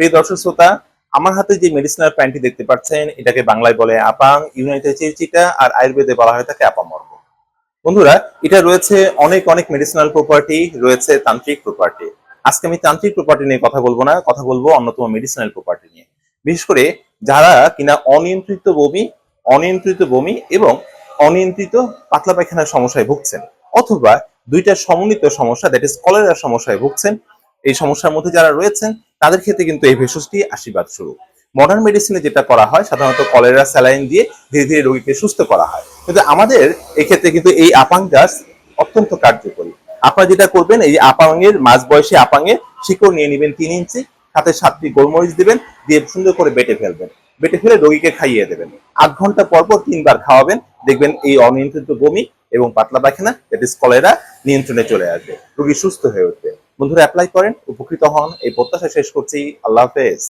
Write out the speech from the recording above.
প্রিয় দর্শক শ্রোতা, আমার হাতে যে মেডিসিনাল প্যান্টটি দেখতে পাচ্ছেন, এটাকে বাংলায় বলে আপাং ইউনাইটেড চিরচিটা আর আয়ুর্বেদে বলা হয় থাকে আপামর্গ। বন্ধুরা, এটা রয়েছে অনেক অনেক মেডিসিনাল প্রপার্টি রয়েছে তান্ত্রিক প্রপার্টি আজকে আমি তান্ত্রিক প্রপার্টি নিয়ে কথা বলব না, কথা বলব অন্যতম মেডিসিনাল প্রপার্টি নিয়ে। বিশেষ করে যারা কিনা অনিয়ন্ত্রিত বমি অনিয়ন্ত্রিত বমি এবং অনিয়ন্ত্রিত পাতলা পায়খানার সমস্যায় ভুগছেন, অথবা দুইটা সমন্বিত সমস্যা দ্যাট ইজ কলেরার সমস্যায় ভুগছেন এই সমস্যার মধ্যে যারা রয়েছেন, তাদের ক্ষেত্রে কিন্তু এই ভেষজটি আশীর্বাদ স্বরূপ। মডার্ন মেডিসিনে যেটা করা হয়, সাধারণত কলেরা স্যালাইন দিয়ে ধীরে ধীরে রোগীকে সুস্থ করা হয়। কিন্তু আমাদের এক্ষেত্রে কিন্তু এই আপাং গাছ অত্যন্ত কার্যকরী। আপনারা যেটা করবেন, এই আপাঙের মাঝ বয়সী আপাঙের শিকড় নিয়ে নেবেন তিন ইঞ্চি, সাথে সাতটি গোলমরিচ দিবেন, দিয়ে সুন্দর করে বেটে ফেলবেন। বেটে ফেলে রোগীকে খাইয়ে দেবেন। আধ ঘণ্টা পর পর তিনবার খাওয়াবেন, দেখবেন এই অনিয়ন্ত্রিত বমি এবং পাতলা পায়খানা দ্যাট ইজ কলেরা নিয়ন্ত্রণে চলে আসবে। রোগী সুস্থ হয়ে উঠবে। বন্ধুরা অ্যাপ্লাই করেন উপকৃত হন। এই প্রত্যাশা শেষ করছি। আল্লাহ হাফেজ।